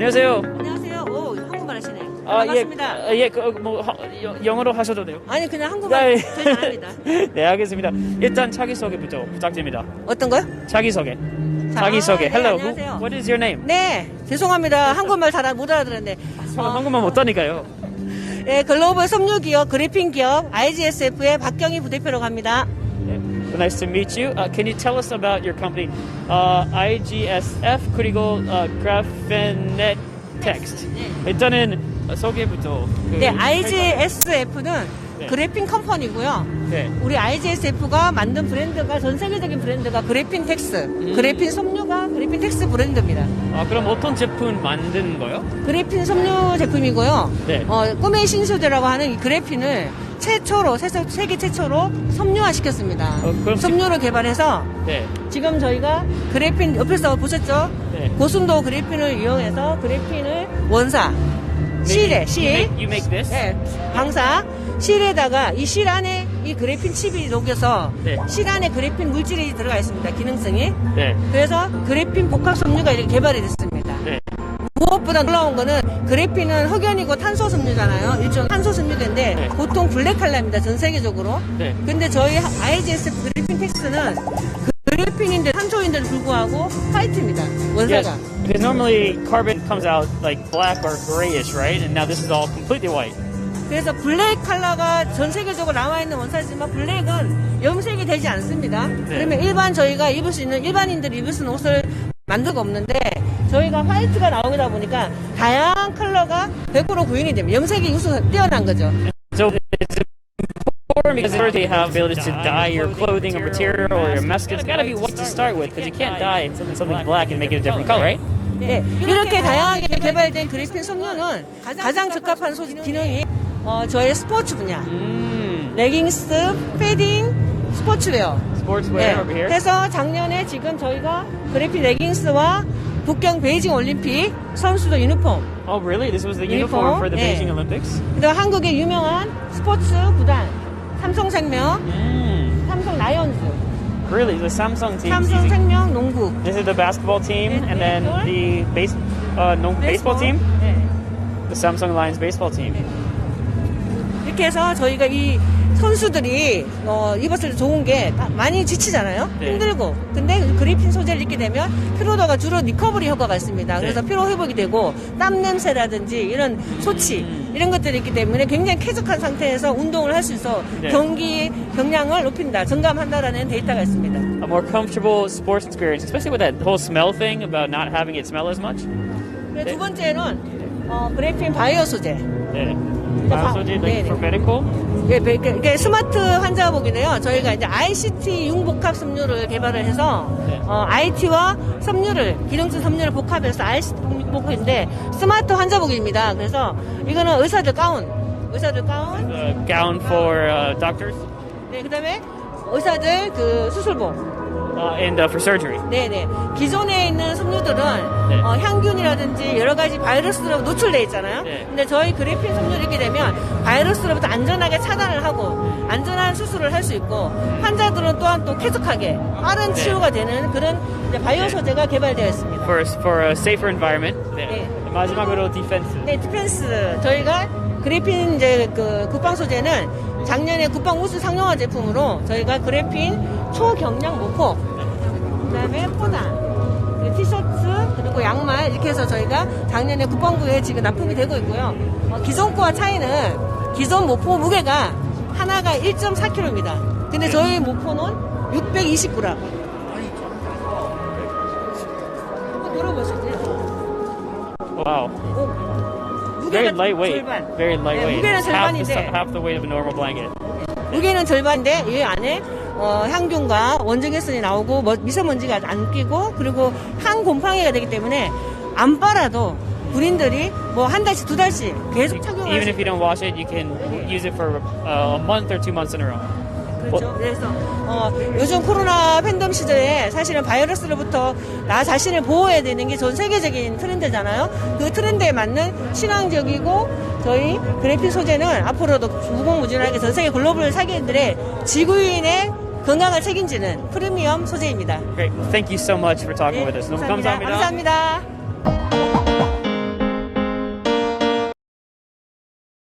안녕하세요. 안녕하세요. 오, 한국말 하시네요. 아, 예, 반갑습니다. 아, 예, 그, 뭐 하- 여- 영어로 하셔도 돼요. 아니 그냥 한국말 저희 잘합니다. 네, 알겠습니다. 일단 자기 소개부터 부탁드립니다. 어떤 거요? 자기 소개. 자, 자기 소개. 네, Hello. 안녕하세요. What is your name? 네, 죄송합니다. 한국말 잘 못 알아들었는데. 어, 한국말 못하니까요. 예, 글로벌 섬유 기업 그래핀 기업 IGSF의 박경희 부대표라고 합니다. 네. Nice to meet you. Uh, can you tell us about your company? Uh, IGSF 그리고 uh, Graphenet Text. 일단은 소개부터. 그 네, IGSF는 네. 그래핀 컴퍼니고요. 네. 우리 IGSF가 만든 브랜드가 전 세계적인 브랜드가 그래핀 텍스, 그래핀 섬유가 그래핀 텍스 브랜드입니다. 아, 그럼 어떤 제품 만든 거요? 그래핀 섬유 제품이고요. 네. 어, 꿈의 신소재라고 하는 이 그래핀을 최초로 세계, 세계 최초로 섬유화 시켰습니다. 어, 그럼 지- 섬유를 개발해서 네. 지금 저희가 그래핀 옆에서 보셨죠? 네. 고순도 그래핀을 이용해서 그래핀을 원사 실에 You 실 make, you make this? 네, 방사 실에다가 이 실 안에 이 그래핀 칩이 녹여서 네. 실 안에 그래핀 물질이 들어가 있습니다. 기능성이. 네. 그래서 그래핀 복합 섬유가 이렇게 개발이 됐습니다. 네. 무엇보다 놀라운 거는 그래핀은 흑연이고 탄소 섬유잖아요. 일종 탄소 섬유인데 네. 보통 블랙 칼라입니다. 전 세계적으로. 네. 근데 저희 IGS 그래핀 텍스는 그래핀인데 탄소인데도 불구하고 화이트입니다. Yes. 원사가. Because normally carbon comes out like black or grayish, right? And now this is all completely white. 그래서 블랙 컬러가 전 세계적으로 나와 있는 원사지만 블랙은 염색이 되지 않습니다. 네. 그러면 일반 저희가 입을 수 있는 일반인들이 입을 수 있는 옷을 만들 가 없는데 저희가 화이트가 나오다 보니까 다양한 컬러가 100% 구현이 됩니다. 염색이 우수 뛰어난 거죠. So because first they have ability to dye your clothing or material or your mask. It's got to be white to start with because you can't dye something black and make it a different color, right? 네, 이렇게 다양하게 개발된 그래핀 섬유는 가장 적합한 소 기능이 어, 저의 스포츠 분야, Mm. 레깅스, 패딩, 스포츠웨어. Over here. 해서 작년에 지금 저희가 그래핀 레깅스와 북경 베이징 올림픽 선수들 유니폼, Oh, really? This was the Uniform? for the Yeah. Beijing Olympics? 그다음 한국의 유명한 스포츠 구단 삼성생명, Mm. 삼성 라이온즈, Really? The Samsung team? 삼성생명 농구. This is the basketball team, and then Baseball? the base, uh, no, baseball team, 네. the Samsung Lions baseball team. 이렇게 해서 저희가 이 선수들이 어, 입었을 때 좋은 게 다- 많이 지치잖아요. 네. 힘들고. 근데 그리핀 소재를 입게 되면 피로도가 주로 리커버리 효과가 있습니다. 네. 그래서 피로 회복이 되고 땀 냄새라든지 이런 소치 음. 이런 것들이 있기 때문에 굉장히 쾌적한 상태에서 운동을 할 수 있어 네. 경기 경량을 높인다, 증감한다라는 데이터가 있습니다. A more comfortable sports experience, especially with that whole smell thing about not having it smell as much. 그리고 네. 두 번째는 어, 그래핀 바이오 소재. Yeah. Like 네네. for medical. 예, 배- 이게 이게 스마트 환자복인데요. 저희가 이제 ICT 융복합 섬유를 개발을 해서 네. 어, IT와 섬유를 기능성 섬유를 복합해서 ICT 복합인데 스마트 환자복입니다. 그래서 이거는 의사들 가운, 의사들 가운, Uh, gown for uh, doctors 네, 그다음에 의사들 그 수술복. Uh, and uh, for surgery. 네네. 기존에 있는 섬유들은 네. 어, 향균이라든지 여러 가지 바이러스로 노출돼 있잖아요. 네. 근데 저희 그래핀 섬유를 입게 되면 바이러스로부터 안전하게 차단을 하고 안전한 수술을 할 수 있고 환자들은 또한 또 쾌적하게 빠른 네. 치료가 되는 그런 바이오 네. 소재가 개발되어 있습니다. For for a safer environment. 네. 네. 마지막으로 디펜스. 네, 디펜스 저희가 그래핀 이제 그 국방 소재는 작년에 국방 우수 상용화 제품으로 저희가 그래핀 초경량 모포 그다음에 포단 그리고 티셔츠 그리고 양말 이렇게 해서 저희가 작년에 국방부에 지금 납품이 되고 있고요. 어, 기존 거와 차이는 기존 모포 무게가 하나가 1.4kg입니다. 근데 저희 모포는 620g. 한번. Wow. 오, Very lightweight. Very lightweight. 네, 무게는 절반인데 half the weight of a normal blanket. 무게는 절반인데 이 안에 어, 향균과 원적외선이 나오고 뭐- 미세먼지가 안 끼고 그리고 항곰팡이가 되기 때문에 안 빨아도 군인들이 뭐 한 달씩 두 달씩 계속 착용할 Even 수 if you don't wash it, you can use it for uh, a month or two months in a row. 그렇죠. 그래서 어, 요즘 코로나 팬덤 시절에 사실은 바이러스로부터 나 자신을 보호해야 되는 게 전 세계적인 트렌드잖아요. 그 트렌드에 맞는 친환적이고 저희 그래핀 소재는 앞으로도 무궁무진하게 전 세계 글로벌 사기인들의 지구인의 건강을 책임지는 프리미엄 소재입니다. Great. Thank you so much for talking 네, with us. 너무 감사합니다. 감사합니다. 감사합니다.